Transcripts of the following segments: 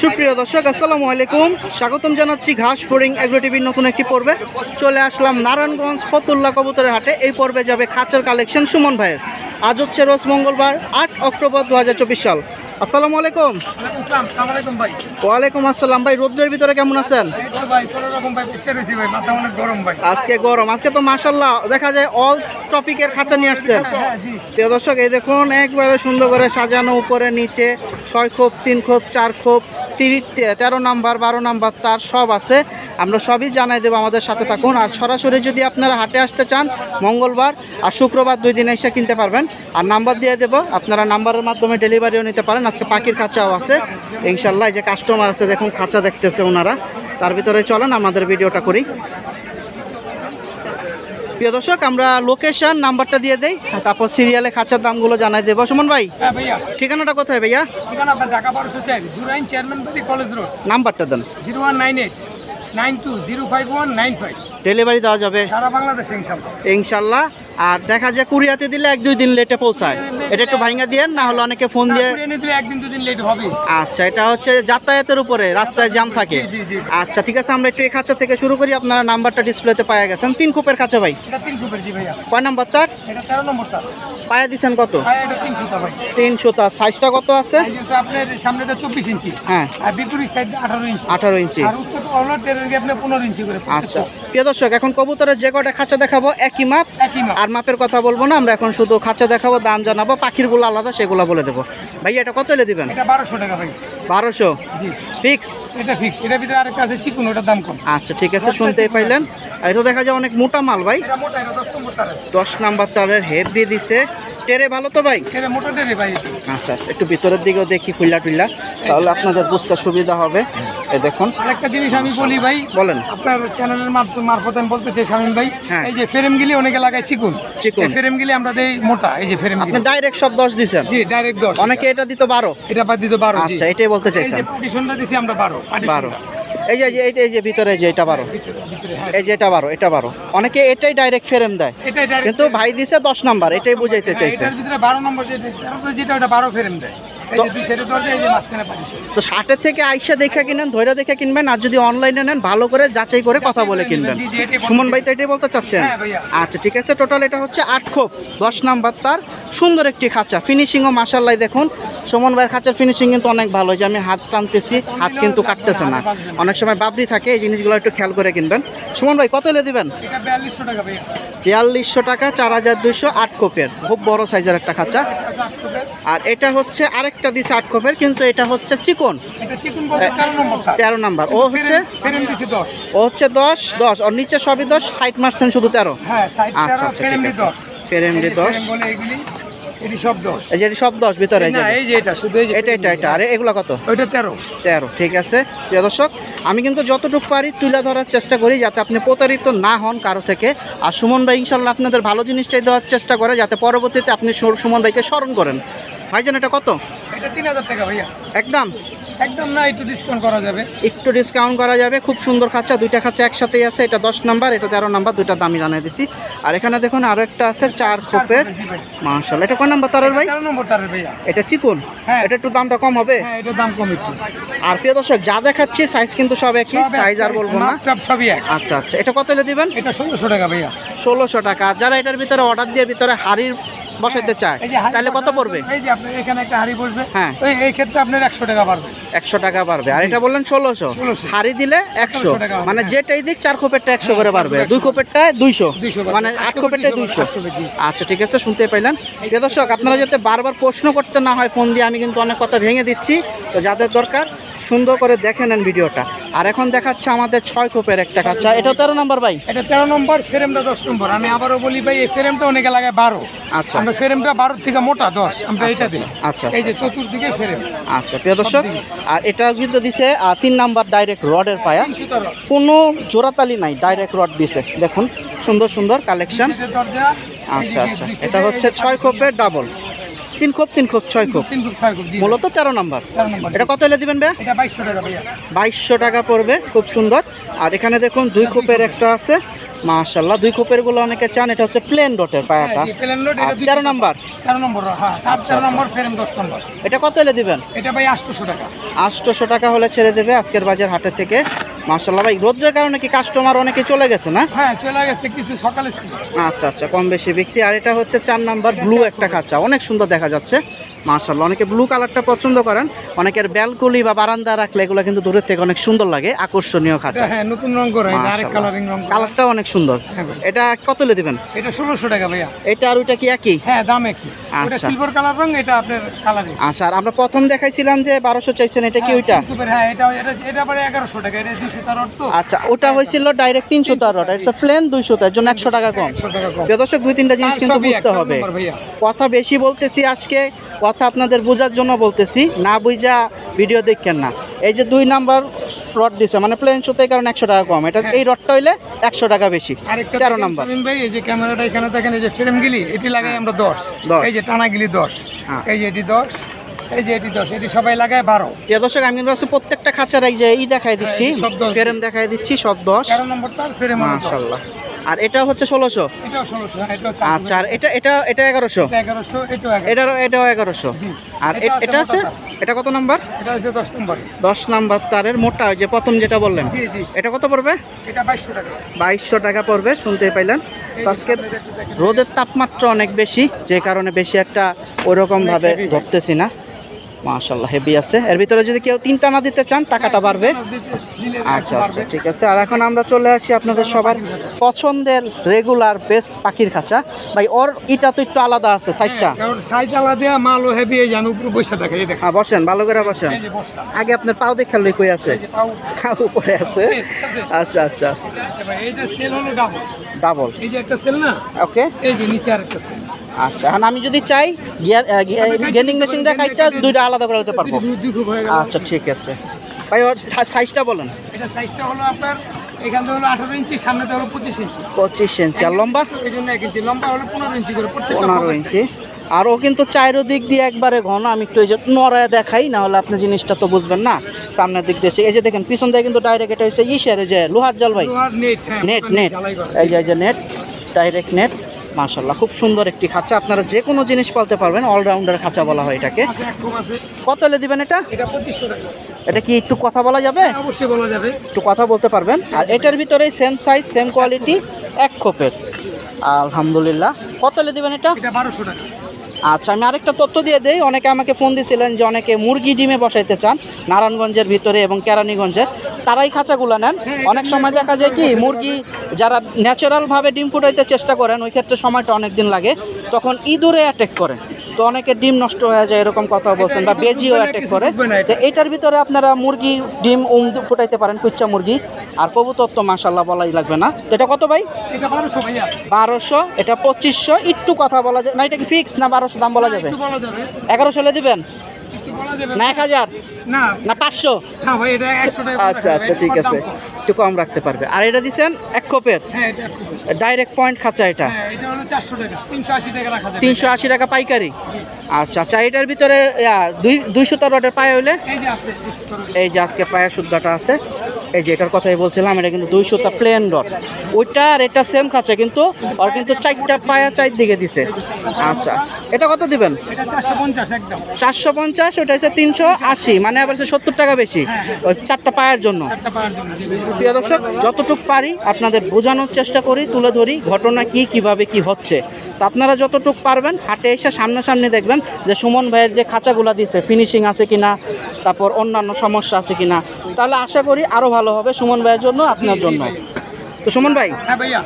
সুপ্রিয় দর্শক, আসসালামু আলাইকুম। স্বাগতম জানাচ্ছি ঘাস ফোরিং এগ্রো টিভির নতুন একটি পর্বে। চলে আসলাম নারায়ণগঞ্জ ফতুল্লা কবুতরের হাটে। এই পর্বে যাবে খাঁচার কালেকশন সুমন ভাইয়ের। আজ হচ্ছে রোজ মঙ্গলবার, আট অক্টোবর দু হাজার চব্বিশ সাল। আসসালামু আলাইকুম। ওয়ালাইকুম আসসালাম ভাই। রোদ্রের ভিতরে কেমন আছেন? আজকে গরম আজকে তো মাসাল্লাহ দেখা যায় অল টপিকের খাঁচা নিয়ে আসছেন। হ্যাঁ প্রিয় দর্শক এই দেখুন একবারে সুন্দর করে সাজানো উপরে নিচে ছয় খোপ তিন খোপ চার খোপ তিরিশ তেরো নাম্বার বারো নাম্বার তার সব আছে। আমরা সবই জানাই দেবো আমাদের সাথে থাকুন। আর সরাসরি যদি আপনারা হাটে আসতে চান মঙ্গলবার আর শুক্রবার দুই দিন এসে কিনতে পারবেন। আর নাম্বার দিয়ে দেবো আপনারা নাম্বারের মাধ্যমে ডেলিভারিও নিতে পারেন। আজকে পাখির খাঁচাও আছে। ইনশাল্লাহ এই যে কাস্টমার আছে দেখুন খাঁচা দেখতেছে ওনারা। তার ভিতরে চলেন আমাদের ভিডিওটা করি। প্রিয় দর্শক আমরা লোকেশন নাম্বারটা দিয়ে দেই তারপর সিরিয়ালে খাঁচার দামগুলো জানাই দেবো। সুমন ভাই হ্যাঁ ভাইয়া। ঠিকানাটা কোথায় ভাইয়া? ঠিকানা ঢাকা বারোশো চার জুরাইন চেয়ারম্যান কলেজ রোড। নাম্বারটা দেন। Zero one nine eight. Nine two zero five one nine five. Delivery দেওয়া যাবে। সারা বাংলাদেশে ইনশাল্লাহ। ইনশাল্লাহ। আর দেখা যায় কুরিয়াতে দিলে এক দুই দিন লেটে পৌঁছায়। এটা একটু ভাঙা দিয়ে না হলে অনেকে ফোন দিয়ে কুড়িয়ে নিয়ে দিলে একদিন দুদিন লেট হবে। আচ্ছা এটা হচ্ছে যাতায়াতের উপরে রাস্তায় জ্যাম থাকে। আচ্ছা ঠিক আছে আমরা একটু এই খাঁচা থেকে শুরু করি। আপনারা নাম্বারটা ডিসপ্লেতে পাওয়া গেছেন। তিন কুপের খাঁচা ভাই। কয় নাম্বার তার? পায়া দিছেন কত? তিনশো তার সাইজটা কত আছে? আপনার সামনেটা চব্বিশ ইঞ্চি। হ্যাঁ। আর বিপরীত সাইড আঠারো ইঞ্চি। আঠারো ইঞ্চি। আর উচ্চতা পনেরো ইঞ্চি করে। আচ্ছা। প্রিয় দর্শক এখন কবুতরের যে কটা খাঁচা দেখাবো একই মাপ। একই মাপ। আর মাপের কথা বলব না আমরা এখন শুধু খাঁচা দেখাবো দাম জানাব পাখিরগুলো আলাদা সেগুলো বলে দেবো। ভাই এটা কত এলে দিবেন? এটা বারোশো টাকা ভাই। বারোশো? জি। ফিক্স? এটা ফিক্স। এটার ভিতরে আরেকটা আছে চিকুন ওটার দাম কম। আচ্ছা ঠিক আছে শুনতেই পাইলেন। এটা দেখা যায় অনেক মোটা মাল ভাই। এটা এটা দশ নাম্বার তারের। হেভি দিছে। টেরে ভালো তো ভাই? এটা মোটা টেরে ভাই। আচ্ছা আচ্ছা একটু ভিতরের দিকেও দেখি ফুল্লা টুল্লা তাহলে আপনাদের বুঝতে সুবিধা হবে। এই দেখুন। আরেকটা জিনিস আমি বলি ভাই বলেন। আপনার চ্যানেলের মাধ্যমে মারফত আমি বলতে চাই শামিম ভাই হ্যাঁ। এই যে ফ্রেমগুলি অনেকে লাগায় চিকুন। চিকুন। এই ফ্রেমগুলি আমরা দেই মোটা এই যে ফ্রেমগুলি। আপনি ডাইরেক্ট সব দশ দিছেন? জি ডাইরেক্ট দশ। অনেকে এটা দিত বারো। এটা বাদ দিত বারো জি। আচ্ছা এটাই বলতে চাইছেন এই যে পার্টিশনটা দিছি আমরা বারো বারো। এই যে এইটা এই যে ভিতরে যে এটা বারো। এই যে এটা বারো এটা বারো। অনেকে এটাই ডাইরেক্ট ফেরেম দেয়। কিন্তু ভাই দিছে দশ নাম্বার এটাই বুঝাইতে হ্যাঁ, চাইছে। বারো নম্বর যেটা যেটা ওটা বারো ফ্রেম দেয়। তো ষাটের থেকে আইসা দেখে কিনেন ধৈর্য দেখে কিনবেন আর যদি অনলাইনে নেন ভালো করে যাচাই করে কথা বলে কিনবেন। সুমন ভাই তো এটাই বলতে চাচ্ছেন? হ্যাঁ, আচ্ছা ঠিক আছে টোটাল এটা হচ্ছে আট খোপ দশ নাম্বার তার সুন্দর একটি খাঁচা। ফিনিশিংও মাসাল্লাই দেখুন। সুমন ভাইয়ের খাঁচার ফিনিশিং কিন্তু অনেক ভালো যে আমি হাত টানতেছি হাত কিন্তু কাটতেছে না। অনেক সময় বাবরি থাকে এই জিনিসগুলো একটু খেয়াল করে কিনবেন। সুমন ভাই কত এলে দিবেন? বিয়াল্লিশশো টাকা চার হাজার দুইশো আট কোপের খুব বড় সাইজের একটা খাঁচা। আচ্ছা। আর এটা হচ্ছে আরেকটা দিছে আট কোপের কিন্তু এটা হচ্ছে চিকন। তেরো নম্বর ও হচ্ছে ও হচ্ছে দশ দশ। ওর নিচে সবই দশ সাইড মারছেন শুধু তেরো? হ্যাঁ আচ্ছা আচ্ছা ফ্রেম ঠিক আছে। দশ। এটি সব দশ। এই যে এটি সব দশ ভিতরে এই যে এটা শুধু এটা এটা এটা। আরে এগুলো কত? ওইটা তেরো। তেরো ঠিক আছে। প্রিয় দর্শক আমি কিন্তু যতটুকু পারি তুলে ধরার চেষ্টা করি যাতে আপনি প্রতারিত না হন কারও থেকে। আর সুমন ভাই ইনশাল্লাহ আপনাদের ভালো জিনিসটাই দেওয়ার চেষ্টা করে যাতে পরবর্তীতে আপনি সুমন ভাইকে স্মরণ করেন। ভাইজান এটা কত? এটা তিন হাজার টাকা ভাইয়া। একদম? একদম না একটু ডিসকাউন্ট করা যাবে। একটু ডিসকাউন্ট করা যাবে খুব সুন্দর খাঁচা দুইটা খাঁচা একসাথেই আছে এটা দশ নাম্বার এটা তেরো নাম্বার দুইটা দামি জানিয়ে দিছি। আর এখানে দেখুন আরও একটা আছে চার খোপের। মার্শাল এটা কোন নাম্বার তারের ভাই? নম্বর তারের ভাইয়া। এটা চিকুন? হ্যাঁ। এটা একটু দামটা কম হবে? হ্যাঁ এটার দাম কম একটু। আর প্রিয় দর্শক যা দেখাচ্ছি সাইজ কিন্তু সব একই সাইজ আর বলব না। সবই এক। আচ্ছা আচ্ছা এটা কত এলে দিবেন? এটা ষোলোশো টাকা ভাইয়া। ষোলোশো টাকা। যারা এটার ভিতরে অর্ডার দিয়ে ভিতরে হাড়ির বসাইতে চায়। তাহলে কত পড়বে? এই যে আপনার এখানে একটা হাড়ি বসবে। হ্যাঁ। এই এই ক্ষেত্রে আপনার একশো টাকা পারবে একশো টাকা পারবে আর এটা বললেন ষোলোশো। 1600 হাড়ি দিলে একশো। 1700 টাকা হবে, মানে হ্যাঁ। যেটাই দিক চার খোপেরটা একশো করে চার পারবে দুই 100 খোপেরটায় দুইশো। 200 মানে আট 200 দুইশো। আচ্ছা ঠিক আছে শুনতে পাইলেন। প্রিয় দর্শক আপনারা যাতে বারবার প্রশ্ন করতে না হয় ফোন দিয়ে আমি কিন্তু অনেক কথা ভেঙে দিচ্ছি। তো যাদের দরকার সুন্দর করে দেখে নেন ভিডিওটা। আর এখন দেখাচ্ছে আমাদের ছয় খোপের একটা কাচ্চা এটা তেরো নম্বর ভাই? এটা তেরো নম্বর ফ্রেমটা দশ নম্বর। আমি আবারও বলি ভাই এই ফ্রেমটা অনেকে লাগায় বারো। আচ্ছা। আমরা ফ্রেমটা বারোর থেকে মোটা দশ। আমরা এটা দিই। আচ্ছা এই যে চতুর্দিকে ফ্রেম। আচ্ছা প্রিয় দর্শক আর এটা কিন্তু দিছে তিন নাম্বার ডাইরেক্ট রডের পায়া। কোনো জোড়াতালি নাই ডাইরেক্ট রড দিছে। দেখুন সুন্দর সুন্দর কালেকশন আচ্ছা আচ্ছা। এটা হচ্ছে ছয় খোপের ডাবল তিন খোপ তিন খোপ ছয় খোপ? তিন ফুট ছয় জি। মূলত তেরো নম্বর। এটা কত এলে দিবেন ভাই এটা বাইশশো টাকা ভাইয়া। বাইশশো টাকা পড়বে খুব সুন্দর। আর এখানে দেখুন দুই খোপের। একটা আছে। মাশাল্লাহ দুই খোপেরগুলো অনেকে চান এটা হচ্ছে প্লেন ডটের পায়াটা। হ্যাঁ, প্লেন এটা তেরো নাম্বার? তেরো নম্বর হ্যাঁ তার আচ্ছা, তেরো আচ্ছা। নম্বর ফ্রেম দশ নম্বর। এটা কত এলে দিবেন? এটা ভাই আটশোশো টাকা। আটশোশো টাকা হলে ছেড়ে দেবে আজকের বাজার হাটের থেকে। মাশাল্লাহ ভাই রোদ্রের কারণে কি কাস্টমার অনেকে চলে গেছে না? হ্যাঁ চলে গেছে কিছু সকালে আচ্ছা আচ্ছা কম বেশি বিক্রি। আর এটা হচ্ছে চার নাম্বার ব্লু একটা খাঁচা। অনেক সুন্দর দেখা যাচ্ছে। মাশাল্লাহ অনেকে ব্লু কালারটা পছন্দ করেন অনেকের ব্যালকনি বা বারান্দা রাখলে এগুলো কিন্তু দূরের থেকে অনেক সুন্দর লাগে আকর্ষণীয় খাঁচা। হ্যাঁ নতুন রং করা আরেক কালারিং রং করা। কালারটাও অনেক সুন্দর। হ্যাঁ এটা কত লে দিবেন? এটা ষোলোশো টাকা ভাইয়া। এটা আর ওইটা কি একই? হ্যাঁ দাম একই। ওটা আচ্ছা। সিলভার কালার রং এটা আপনার কালারিং আচ্ছা আর আমরা প্রথম দেখাইছিলাম যে বারোশো চাইছেন এটা কি ওইটা? হ্যাঁ এটা এটা এটা আবার এগারোশো টাকা এটা দুশো তার আচ্ছা ওটা হয়েছিল ডাইরেক্ট তিনশো তেরো এটা প্লেন দুইশো তার জন্য একশো টাকা কম। একশো টাকা কম। দর্শক দুই তিনটা জিনিস কিন্তু বুঝতে হবে। কথা বেশি বলতেছি আজকে কথা আপনাদের বোঝার জন্য বলতেছি না বুঝা ভিডিও দেখেন না। এই যে দুই নাম্বার রড দিছে মানে প্লেন শোতে কারণ একশো টাকা কম। এটা এই রডটা হইলে একশো টাকা বেশি। তেরো নাম্বার। ভাই এই যে ক্যামেরাটা এখানে দেখেন এই যে ফ্রেম গিলি এটি লাগাই আমরা দশ। দশ। এই যে টানা গিলি দশ। হ্যাঁ। এই যে এটি দশ। এই যে এটি দশ এটি সবাই লাগায় বারো। প্রিয় দর্শক আমি কিন্তু প্রত্যেকটা খাঁচার এই যে ই দেখাই দিচ্ছি হ্যাঁ, সব ফ্রেম দেখাই দিচ্ছি সব দশ। তেরো নম্বর তার ফ্রেম মাশাল্লাহ। আর এটা হচ্ছে ষোলোশো? হ্যাঁ আচ্ছা আর এটা এটা এটা এগারোশো? এটারও এটাও এগারোশো। আর এটা আছে এটা কত নাম্বার? দশ নাম্বার। তারের মোটা ওই যে প্রথম যেটা বললেন। এটা কত পড়বে? বাইশশো টাকা। পড়বে শুনতে পাইলেন। তো আজকের রোদের তাপমাত্রা অনেক বেশি যে কারণে বেশি একটা ওরকমভাবে ধরতেছি না। মাশাল্লাহ হেভি আছে। এর ভিতরে যদি কেউ তিনটা না দিতে চান টাকাটা বাড়বে। আচ্ছা আচ্ছা ঠিক আছে। আর এখন আমরা চলে আসি আপনাদের সবার পছন্দের রেগুলার বেস্ট পাখির খাঁচা। ভাই ওর ইটা তো একটু আলাদা আছে সাইজটা হ্যাঁ, সাইজ আলাদা মালও হেভি এই উপরে বসে থাকে এই দেখেন। হ্যাঁ বসেন ভালো করে বসেন। আগে আপনার পাও দেখার লই কই আছে? পাও। উপরে আছে। আচ্ছা আচ্ছা আচ্ছা। ভাই এইটা সেল হলো ডাবল ডাবল এই যে একটা সেল না? ওকে এই যে নিচে আরেকটা সেল আচ্ছা এখন আমি যদি চাই গিয়ার গেনিং মেশিন দিয়ে কাইটটা দুইটা আলাদা করে দিতে পারব। আচ্ছা ঠিক আছে। ভাই ওর সাইজটা বলেন। এটা সাইজটা হলো আপনার এখান থেকে হলো আঠারো ইঞ্চি সামনে হলো পঁচিশ ইঞ্চি। পঁচিশ ইঞ্চি আর লম্বা? এই জন্য এক ইঞ্চি লম্বা হলো পনেরো ইঞ্চি করে পনেরো ইঞ্চি। আর ও কিন্তু চাইরো দিক দিয়ে একবারে ঘন আমি একটু এই যে নড়ায় দেখাই না হলে আপনি জিনিসটা তো বুঝবেন না। সামনের দিক দিয়ে এই যে দেখেন পিছন দিয়ে কিন্তু ডাইরেক্ট এটা হচ্ছে ইসের যে লোহার জল ভাই। লোহার নেট নেট নেট এই যে নেট ডাইরেক্ট নেট মাশাল্লাহ খুব সুন্দর একটি খাঁচা। আপনারা যে কোনো জিনিস পালতে পারবেন অলরাউন্ডার খাঁচা বলা হয় এটাকে। কত এলে দিবেন এটা? এটা কি একটু কথা বলা যাবে? হ্যাঁ, অবশ্যই বলা যাবে। একটু কথা বলতে পারবেন। আর এটার ভিতরে সেম সাইজ সেম কোয়ালিটি এক খোপের। আলহামদুলিল্লাহ। কত এলে দিবেন এটা? এটা বারোশো টাকা। আচ্ছা আমি আরেকটা তথ্য দিয়ে দেই। অনেকে আমাকে ফোন দিয়েছিলেন যে অনেকে মুরগি ডিমে বসাইতে চান নারায়ণগঞ্জের ভিতরে এবং কেরানীগঞ্জের। তারাই খাঁচাগুলো নেন। অনেক সময় দেখা যায় কি মুরগি যারা ন্যাচারালভাবে ডিম ফুটাইতে চেষ্টা করেন ওই ক্ষেত্রে সময়টা অনেক দিন লাগে। তখন ইঁদুরে অ্যাটেক করে। তো অনেকে ডিম নষ্ট হয়ে যায় এরকম কথা বলছেন বা বেজিও অ্যাটেক করে। তো এটার ভিতরে আপনারা মুরগি ডিম উম ফুটাইতে পারেন কুচ্চা মুরগি। আর কবুতর তো মাসাল্লাহ বলাই লাগবে না। তো এটা কত ভাই? বারোশো এটা পঁচিশশো। একটু কথা বলা যায় না এটা কি ফিক্স না বারোশো দাম বলা যাবে? এগারোশো দিবেন? না এক হাজার? না। না পাঁচশো? আচ্ছা আচ্ছা ঠিক আছে। একটু কম রাখতে পারবে। আর এটা দিচ্ছেন এক কোপের ডাইরেক্ট পয়েন্ট খাঁচা এটা? হ্যাঁ এটা তিনশো আশি টাকা পাইকারি? আচ্ছা আচ্ছা এটার ভিতরে দুই দুইশো তার রডের পায়ে হইলে? এই যে আজকে পায়ের শুদ্ধাটা আছে। এই যে এটার কথাই বলছিলাম এটা কিন্তু দুইশো তা প্লেন রড ওইটা আর এটা সেম খাচ্ছে কিন্তু আর কিন্তু চারটা পায়া চার দিকে দিছে। আচ্ছা এটা কত দিবেন? চারশো পঞ্চাশ ওটা হচ্ছে তিনশো আশি মানে আবার হচ্ছে সত্তর টাকা বেশি। ওই চারটা পায়ের জন্য। প্রিয় দর্শক যতটুকু পারি আপনাদের বোঝানোর চেষ্টা করি তুলে ধরি ঘটনা কি কীভাবে কি হচ্ছে। তা আপনারা যতটুকু পারবেন হাটে এসে সামনাসামনি দেখবেন যে সুমন ভাইয়ের যে খাঁচাগুলা দিছে ফিনিশিং আছে কিনা তারপর অন্যান্য সমস্যা আছে কিনা? তাহলে আশা করি আরও ভালো হবে সুমন ভাইয়ের জন্য, আপনার জন্য। তো সুমন ভাই হ্যাঁ ভাইয়া।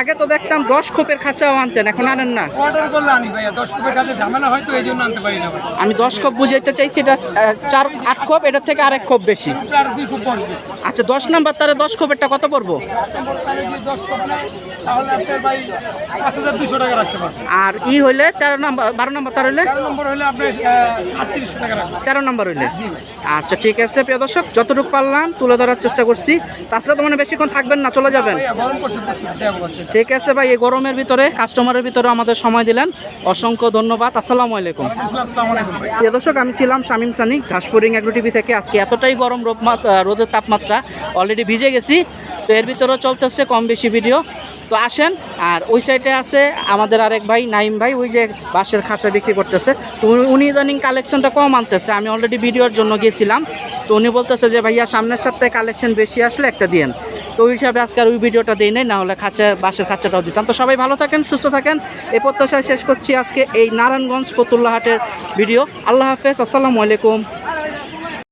আগে তো দেখতাম দশ খোপের খাঁচাও আনতেন এখন আনেন না। অর্ডার করলে আনি ভাইয়া দশ কুপের কাছে ঝামেলা হয়তো এই জন্য আনতে পারি না আমি দশ খোপ বুঝাইতে চাইছি এটা চার আট খোপ এটার থেকে আরেক খোপ বেশি। আর দুই বসবে। আচ্ছা দশ নাম্বার তারে দশ খোপেরটা কত পড়ব? আর ই হইলে তেরো নাম্বার বারো নাম্বার তার হইলে? তেরো নম্বর হইলে আচ্ছা ঠিক আছে প্রিয় দর্শক যতটুকু পারলাম তুলে ধরার চেষ্টা করছি। তো আজকে তো মানে বেশিক্ষণ থাকবেন না চলে যাবেন? ঠিক আছে ভাই এই গরমের ভিতরে কাস্টমারের ভিতরে আমাদের সময় দিলেন। অসংখ্য ধন্যবাদ আসসালামু আলাইকুম। প্রিয় দর্শক আমি ছিলাম শামিম সানি ঘাসপুরিং এগ্রো টিভি থেকে। আজকে এতটাই গরম রোদ রোদের তাপমাত্রা অলরেডি ভিজে গেছি। তো এর ভিতরেও চলতেছে কম বেশি ভিডিও তো আসেন আর ওই সাইডে আছে আমাদের আরেক ভাই নাইম ভাই ওই যে বাঁশের খাঁচা বিক্রি করতেছে। তো উনি- উনি ইদানিং কালেকশনটা কম আনতেছে আমি অলরেডি ভিডিওর জন্য গিয়েছিলাম তো উনি বলতেছে যে ভাইয়া সামনের সপ্তাহে কালেকশন বেশি আসলে একটা দিয়েন। তো ওই হিসাবে আজকে আর ওই ভিডিওটা দিই নাই না হলে খাঁচা বাসের খাঁচাটাও দিতাম। তো সবাই ভালো থাকেন, সুস্থ থাকেন। এ প্রত্যাশায় শেষ করছি আজকে এই নারায়ণগঞ্জ ফতুল্লাহাটের ভিডিও। আল্লাহ হাফেজ, আসসালামু আলাইকুম।